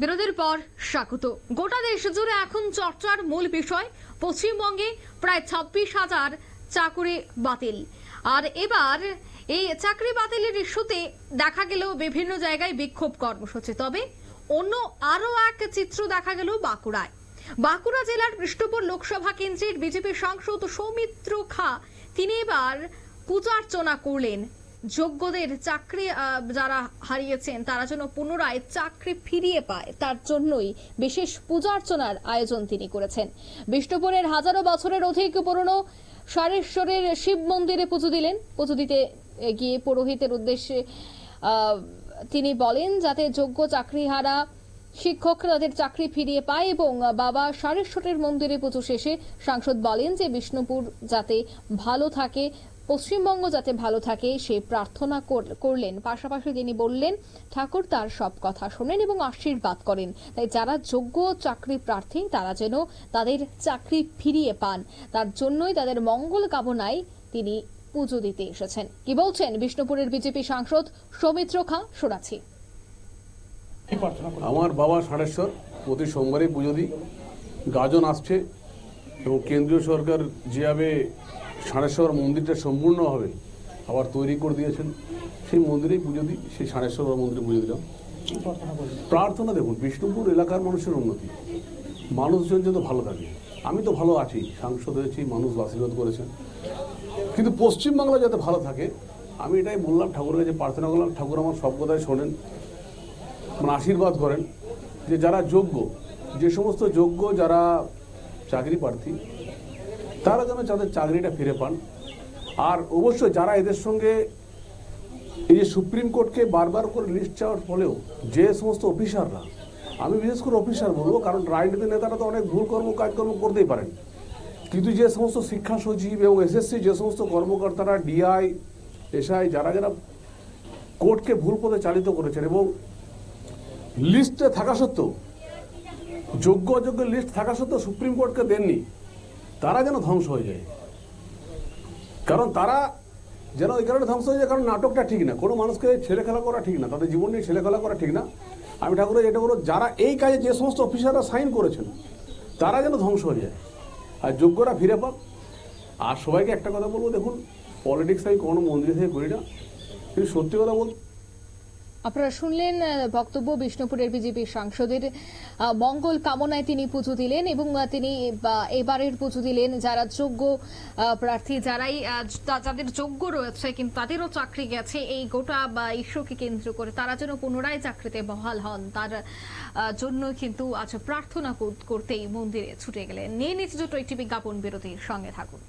বিরোধের পর স্বাগত। গোটা দেশ জুড়ে এখন চর্চার মূল বিষয়, পশ্চিমবঙ্গে প্রায় ছাব্বিশ হাজার চাকুরি বাতিল। আর এবার এই চাকরি বাতিলের ইস্যুতে দেখা গেল বিভিন্ন জায়গায় বিক্ষোভ কর্মসূচি। তবে অন্য আরও এক চিত্র দেখা গেল বাঁকুড়ায়। বাঁকুড়া জেলার বিষ্ণুপুর লোকসভা কেন্দ্রের বিজেপি সাংসদ সৌমিত্র খা, তিনি এবার পূজার্চনা করলেন। যোগ্যদের চাকরি যারা হারিয়েছেন, তারা যেন পুনরায় চাকরি ফিরিয়ে পায়, তার জন্যই বিশেষ পূজার্চনার আয়োজন তিনি করেছেন। বিষ্ণুপুরের হাজারো বছরের অধিক পুরনো সারেশ্বরের শিব মন্দিরে পুজো দিলেন। পুজো দিতে গিয়ে পুরোহিতের উদ্দেশ্যে তিনি বলেন, যাতে যোগ্য চাকরিহারা শিক্ষকরা তাদের চাকরি ফিরিয়ে পায় এবং বাবা সারেশ্বরের মন্দিরে পুজো শেষে সাংসদ বলেন যে, বিষ্ণুপুর যাতে ভালো থাকে পশ্চিমবঙ্গ যাতে ভালো থাকে, সে প্রার্থনা কর- করলেন। পাশাপাশি তিনি বললেন, ঠাকুর তার সব কথা শোনেন এবং আশীর্বাদ করেন। তাই যারা যোগ্য চাকরি প্রার্থী, তারা যেন তাদের চাকরি ফিরিয়ে পান। তার জন্যই তাদের মঙ্গল কামনায় তিনি পুজো দিতে এসেছেন। কি বলছেন বিষ্ণুপুরের বিজেপি সাংসদ সৌমিত্র খাঁ, শোনাচ্ছি। আমার বাবা সাড়েশ্বর প্রতি সোমবারে পুজো দিই। গাজন আসছে এবং কেন্দ্রীয় সরকার যেভাবে সাড়েশ্বর মন্দিরটা সম্পূর্ণভাবে আবার তৈরি করে দিয়েছেন। সেই মন্দিরেই পুজো দিই, সেই সাড়েশ্বর মন্দিরে পুজো দিলাম। প্রার্থনা দেখুন, বিষ্ণুপুর এলাকার মানুষের উন্নতি। মানুষজন যত ভালো থাকে। আমি তো ভালো আছি, সাংসদ হয়েছি, মানুষ আশীর্বাদ করেছেন। কিন্তু পশ্চিমবাংলা যাতে ভালো থাকে, আমি এটাই বললাম ঠাকুরের কাছে, প্রার্থনা করলাম, ঠাকুর আমার সব কথাই শোনেন মানে আশীর্বাদ করেন, যে যারা যোগ্য, যে সমস্ত যোগ্য যারা চাকরি প্রার্থী তারা যেন তাদের চাকরিটা ফিরে পান। আর অবশ্যই যারা এদের সঙ্গে এই যে সুপ্রিম কোর্টকে বারবার করে লিস্ট চাওয়ার ফলেও যে সমস্ত অফিসাররা, আমি বিশেষ করে অফিসার বলব, কারণ রাজনীতি নেতারা তো অনেক ভুল কর্ম, কাজকর্ম করতেই পারেন। কিন্তু যে সমস্ত শিক্ষা সচিব এবং এসএসসি যে সমস্ত কর্মকর্তারা ডিআই এসআই যারা যারা কোর্টকে ভুল পথে চালিত করেছেন এবং লিস্টে থাকা সত্ত্বেও, যোগ্য অযোগ্য লিস্ট থাকা সত্ত্বেও সুপ্রিম কোর্টকে দেননি তারা যেন ধ্বংস হয়ে যায়। কারণ তারা যেন এই কারণে ধ্বংস হয়ে যায়, কারণ নাটকটা ঠিক না। কোনো মানুষকে ছেলে খেলা করা ঠিক না, তাদের জীবন নিয়ে ছেলে খেলা করা ঠিক না। আমি ঠাকুরের এটা বলব, যারা এই কাজে যে সমস্ত অফিসাররা সাইন করেছেন, তারা যেন ধ্বংস হয়ে যায়। আর যোগ্যরা ফিরে পাক। আর সবাইকে একটা কথা বলব, দেখুন পলিটিক্স আমি কোনো মন্দির থেকে করি না। কিন্তু সত্যি কথা বলতে আপনারা শুনলেন বক্তব্য বিষ্ণুপুরের বিজেপি সাংসদের মঙ্গল কামনায় তিনি পুজো দিলেন এবং তিনি এবারের পুজো দিলেন যারা যোগ্য প্রার্থী যারাই যাদের যোগ্য রয়েছে কিন্তু তাদেরও চাকরি গেছে এই গোটা, বা, ইস্যুকে কেন্দ্র করে তারা যেন পুনরায় চাকরিতে বহাল হন। তার জন্য কিন্তু আজ প্রার্থনা কর- করতেই মন্দিরে ছুটে গেলেন। নিয়ে নিচ্ছে ছোট একটি বিজ্ঞাপন বিরতির সঙ্গে থাকুন।